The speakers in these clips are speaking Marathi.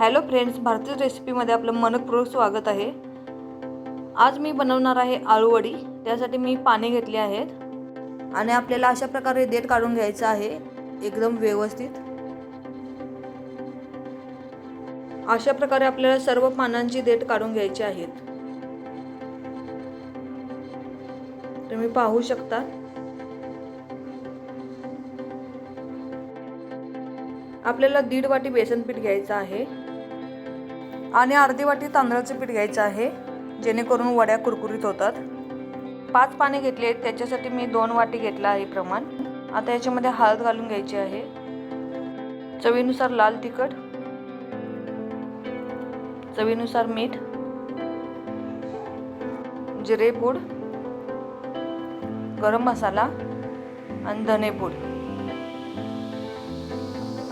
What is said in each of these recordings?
हॅलो फ्रेंड्स भारतीय रेसिपीमध्ये आपलं मनपूर्वक स्वागत आहे. आज मी बनवणार आहे आळूवडी त्यासाठी मी पाणी घेतले आहेत. आणि आपल्याला अशा प्रकारे देठ काढून घ्यायचं आहे. एकदम व्यवस्थित. अशा प्रकारे आपल्याला सर्व पानांची देठ काढून घ्यायची आहेत. तुम्ही पाहू शकता. आपल्याला दीड वाटी बेसन पीठ घ्यायचं आहे. आणि अर्धी वाटी तांदळाचं पीठ घ्यायचं आहे जेणेकरून वड्या कुरकुरीत होतात. पाच पाने घेतली आहेत त्याच्यासाठी मी दोन वाटी घेतला आहे प्रमाण. आता याच्यामध्ये हळद घालून घ्यायची आहे. चवीनुसार लाल तिखट. चवीनुसार मीठ. जिरे पूड. गरम मसाला आणि धने पूड.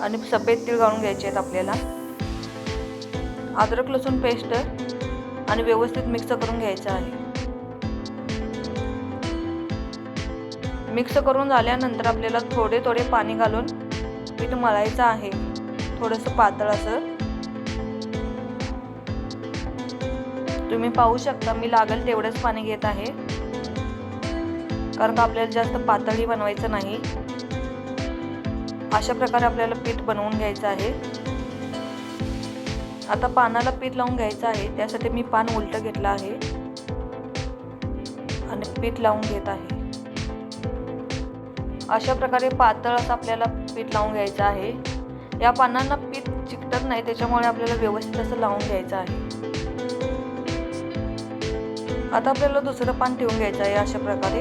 आणि सफेद तीळ घालून घ्यायचे आहेत आपल्याला. अद्रक लसूण पेस्ट आणि व्यवस्थित मिक्स करून घ्यायचं आहे. मिक्स करून झाल्यानंतर आपल्याला थोडे थोडे पाणी घालून पीठ मळायचं आहे. थोडंसं पातळ असं. तुम्ही पाहू शकता मी लागेल तेवढंच पाणी घेत आहे. कारण का आपल्याला जास्त पातळी बनवायचं नाही. अशा प्रकारे आपल्याला पीठ बनवून घ्यायचं आहे. आता पानाला पीठ लावून घ्यायचं आहे. त्यासाठी मी पान उलटं घेतलं आहे. आणि पीठ लावून घेत आहे. अशा प्रकारे पातळ असं आपल्याला पीठ लावून घ्यायचं आहे. या पानांना पीठ चिकटत नाही त्याच्यामुळे आपल्याला व्यवस्थित असं लावून घ्यायचं आहे. आता आपल्याला दुसरं पान ठेवून घ्यायचं आहे अशा प्रकारे.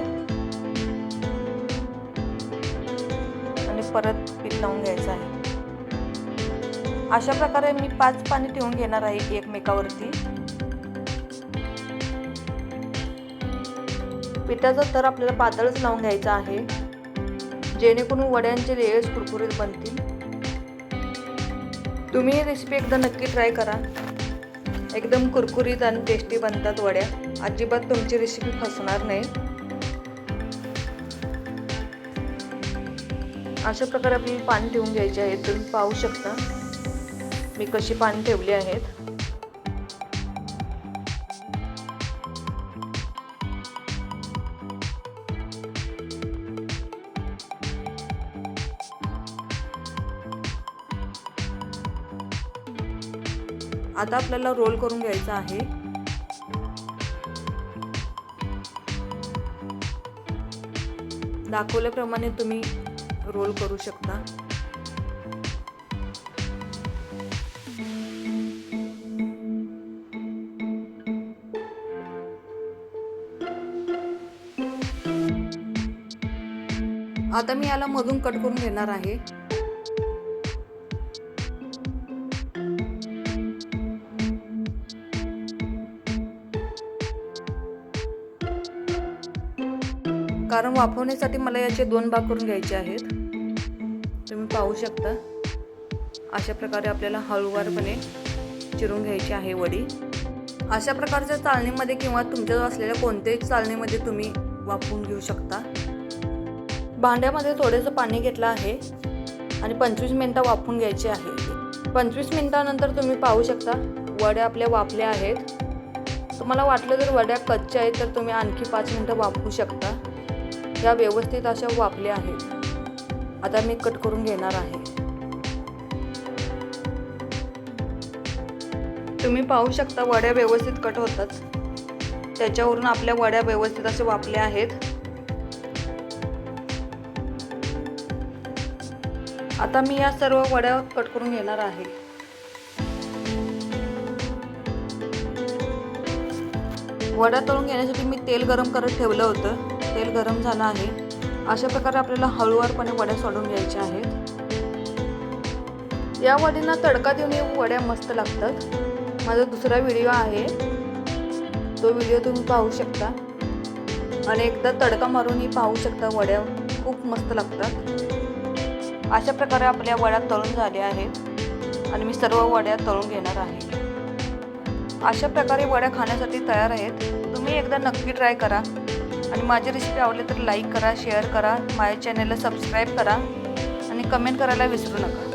आणि परत पीठ लावून घ्यायचं आहे. अशा प्रकारे मी पाच पाणी ठेवून घेणार आहे एकमेकावरती. पिठाचा तर आपल्याला पातळच लावून घ्यायचा आहे. जेणेकरून वड्यांचे लेयर्स कुरकुरीत बनतील. तुम्ही ही रेसिपी एकदा नक्की ट्राय करा. एकदम कुरकुरीत आणि टेस्टी बनतात वड्या. अजिबात तुमची रेसिपी फसणार नाही. अशा प्रकारे आपली पाणी ठेवून घ्यायचे आहे. तुम्ही पाहू शकता. मी कशी पाणी ठेवली आहेत? आता आपल्याला रोल करून घ्यायचा आहे. दाखवल्याप्रमाणे तुम्ही रोल करू शकता. आता मी याला मधून कट करून घेणार आहे. कारण वाफवण्यासाठी मला याचे दोन भाग करून घ्यायचे आहेत. तुम्ही पाहू शकता. अशा प्रकारे आपल्याला हळूवारपणे चिरून घ्यायची आहे वडी. अशा प्रकारच्या चालणीमध्ये किंवा तुमच्याजवळ असलेल्या कोणत्याही चालणीमध्ये तुम्ही वाफवून घेऊ शकता. भांड्यामध्ये थोडंसं पाणी घेतलं आहे आणि पंचवीस मिनटं वाफवून घ्यायची आहे. पंचवीस मिनटानंतर तुम्ही पाहू शकता वड्या आपल्या वाफल्या आहेत. तुम्हाला वाटलं जर वड्या कच्च्या आहेत तर तुम्ही आणखी पाच मिनटं वाफवू शकता. या व्यवस्थित अशा वापल्या आहेत. आता मी कट करून घेणार आहे. तुम्ही पाहू शकता वड्या व्यवस्थित कट होतात. त्याच्यावरून आपल्या वड्या व्यवस्थित असे वापल्या आहेत. आता मी या सर्व वड्या कट करून घेणार आहे. वड्या तळून घेण्यासाठी मी तेल गरम करत ठेवलं होतं. तेल गरम झालं आहे. अशा प्रकारे आपल्याला हळूवारपणे वड्या सोडून घ्यायच्या आहेत. या वडींना तडका देऊन वड्या मस्त लागतात. माझा दुसरा व्हिडिओ आहे. तो व्हिडिओ तुम्ही पाहू शकता. आणि एकदा तडका मारूनही पाहू शकता वड्या. खूप मस्त लागतात. अशा प्रकारे आपल्या वड्या तळून झाल्या आहेत. आणि मी सर्व वड्या तळून घेणार आहे. अशा प्रकारे वड्या खाण्यासाठी तयार आहेत. तुम्ही एकदा नक्की ट्राय करा. आणि माझी रेसिपी आवडली तर लाईक करा शेअर करा. माझ्या चॅनलला सबस्क्राईब करा. आणि कमेंट करायला विसरू नका.